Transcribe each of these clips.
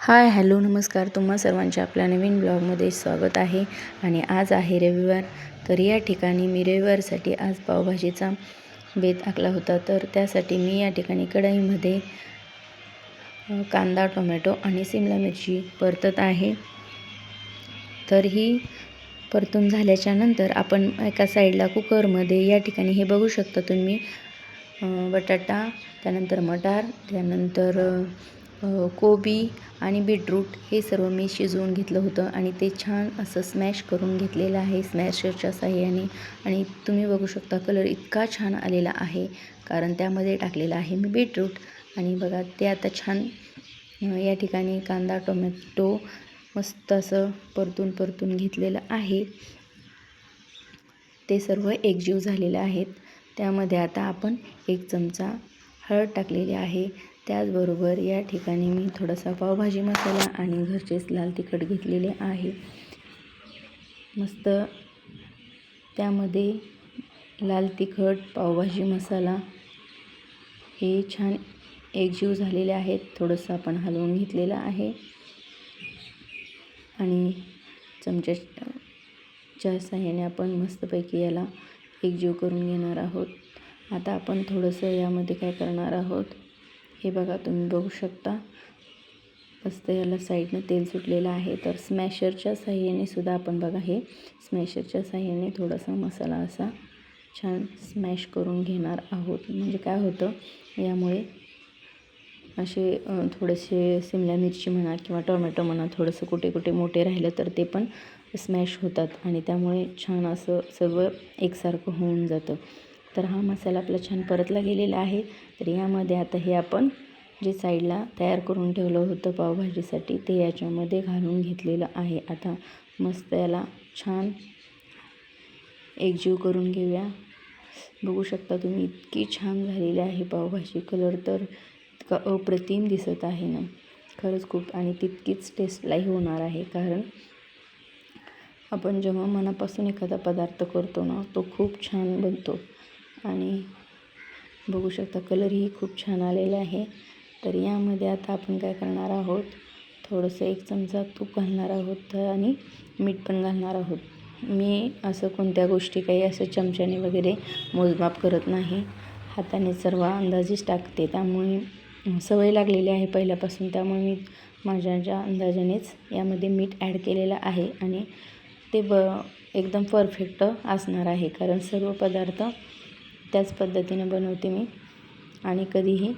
Hi hello नमस्कार. तुम्हा सर्वांचे आपल्या नवीन ब्लॉगमध्ये स्वागत आहे. आणि आज आहे रविवार. तर या ठिकाणी मी रविवारसाठी आज पावभाजीचा बेत आखला होता. तर त्यासाठी मी या ठिकाणी कढईमध्ये कांदा टोमॅटो आणि सिमला मिरची परतत आहे. तर ही परतून झाल्याच्यानंतर आपण एका साईडला कुकरमध्ये या ठिकाणी हे बघू शकता तुम्ही. बटाटा त्यानंतर मटार त्यानंतर कोबी आणि बीटरूट हे सर्व मी शिजवून घेतलं होतं आणि ते छान असं स्मॅश करून घेतलेलं आहे स्मॅशरच्या साह्याने. आणि तुम्ही बघू शकता कलर इतका छान आलेला आहे कारण त्यामध्ये टाकलेला आहे मी बीटरूट. आणि बघा ते आता छान या ठिकाणी कांदा टोमॅटो मस्त असं परतून परतून घेतलेलं आहे. ते सर्व एकजीव झालेले आहेत. त्यामध्ये आता आपण एक चमचा हळद टाकलेली आहे. त्याचबरोबर या ठिकाणी मी थोडासा पावभाजी मसाला आणि घरचेच लाल तिखट घेतलेले आहे. मस्त त्यामध्ये लाल तिखट पावभाजी मसाला हे छान एकजीव झालेले आहेत. थोडंसं आपण हलवून घेतलेलं आहे. आणि चमच्याच्या साह्याने आपण मस्तपैकी याला एकजीव करून घेणार आहोत. आता आपण थोडंसं यामध्ये काय करणार आहोत? हे बघा तुम्ही बघू शकता. मस्त याला साईडनं तेल सुटलेलं आहे. तर स्मॅशरच्या साह्याने सुद्धा आपण बघा हे स्मॅशरच्या साह्याने थोडासा मसाला असा छान स्मॅश करून घेणार आहोत. म्हणजे काय होतं यामुळे असे थोडेसे सिमला मिरची म्हणा किंवा टोमॅटो म्हणा थोडंसं कुठे कुठे मोठे राहिलं तर ते पण स्मॅश होतात आणि त्यामुळे छान असं सगळं एकसारखं होऊन जातं. तर हा मसाला आपला छान परतला गेलेला आहे. तर यामध्ये आता हे आपण जे साईडला तयार करून ठेवलं होतं पावभाजीसाठी ते याच्यामध्ये घालून घेतलेलं आहे. आता मस्त याला छान एकजीव करून घेऊया. बघू शकता तुम्ही इतकी छान झालेली आहे पावभाजी. कलर तर इतका अप्रतिम दिसत आहे ना. खरंच खूप आणि तितकीच टेस्टलाही होणार आहे. कारण आपण जेव्हा मनापासून एखादा पदार्थ करतो ना तो खूप छान बनतो. आणि बघू शकता कलरही खूप छान आलेला आहे. तर यामध्ये आता आपण काय करणार आहोत? थोडंसं एक चमचा तूप घालणार आहोत आणि मीठ पण घालणार आहोत. मी असं कोणत्या गोष्टी काही असं चमच्याने वगैरे मोजमाप करत नाही. हाताने सर्व अंदाजेच टाकते. त्यामुळे सवय लागलेली आहे पहिल्यापासून. त्यामुळे मी माझ्या ज्या अंदाजानेच यामध्ये मीठ ॲड केलेलं आहे आणि ते ब एकदम परफेक्ट असणार आहे. कारण सर्व पदार्थ त्याच पद्धतीने बनवते मी. आणि कधीही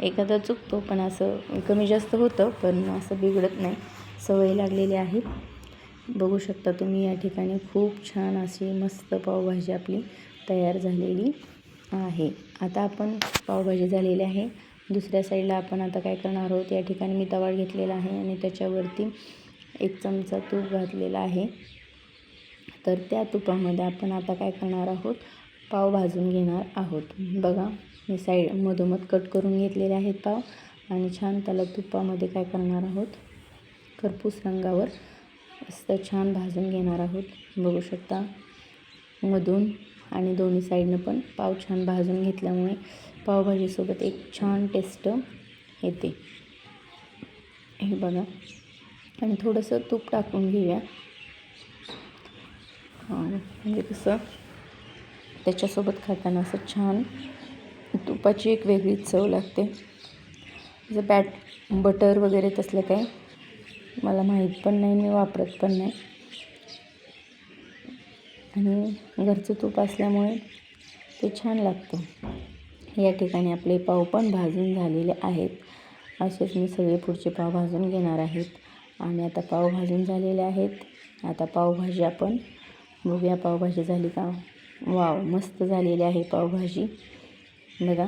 एखादा चुकतो पण असं कमी जास्त होतं पण असं बिघडत नाही. सवय लागलेली आहे. बघू शकता तुम्ही या ठिकाणी खूप छान अशी मस्त पावभाजी आपली तयार झालेली आहे. आता आपण पावभाजी झालेली आहे. दुसऱ्या साईडला आपण आता काय करणार आहोत या ठिकाणी मी तवा घेतलेला आहे आणि त्याच्यावरती एक चमचा तूप घातलेला आहे. तर त्या तुपामध्ये आपण आता काय करणार आहोत पाव भाजून घेणार आहोत. बघा मी साईड मधोमध कट करून घेतलेले आहेत पाव आणि छान त्याला तुपामध्ये काय करणार आहोत? खरपूस रंगावर असं छान भाजून घेणार आहोत. बघू शकता मधून आणि दोन्ही साईडनं पण पाव छान भाजून घेतल्यामुळे पावभाजीसोबत एक छान टेस्ट येते. हे बघा आणि थोडंसं तूप टाकून घेऊया. म्हणजे कसं त्याच्यासोबत खाताना असं छान तुपाची एक वेगळीच चव लागते. जर बॅट बटर वगैरे तसलं काय मला माहीत पण नाही मी वापरत पण नाही. आणि घरचं तूप असल्यामुळे ते छान लागतं. या ठिकाणी आपले पाव पण भाजून झालेले आहेत. असेच मी सगळे पुढचे पाव भाजून घेणार आहेत. आणि आता पाव भाजून झालेले आहेत. आता पावभाजी आपण बघूया पावभाजी झाली का? वाव मस्त झालेली आहे पावभाजी. बघा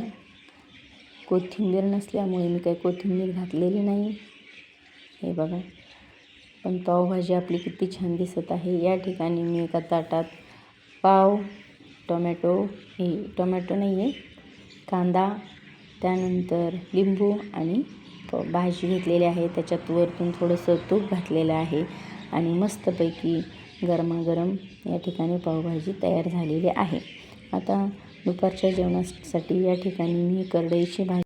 कोथिंबीर नसल्यामुळे मी काही कोथिंबीर घातलेली नाही. हे बघा पण पावभाजी आपली किती छान दिसत आहे. या ठिकाणी मी एका ताटात पाव टोमॅटो हे टोमॅटो नाही आहे कांदा त्यानंतर लिंबू आणि भाजी घेतलेली आहे. त्याच्यात वरतून थोडंसं तूप घातलेलं आहे आणि मस्तपैकी गरमागरम या ठिकाणी पावभाजी तयार झालेली आहे. आता दुपारच्या जेवणासाठी या ठिकाणी मी करडईची भाजी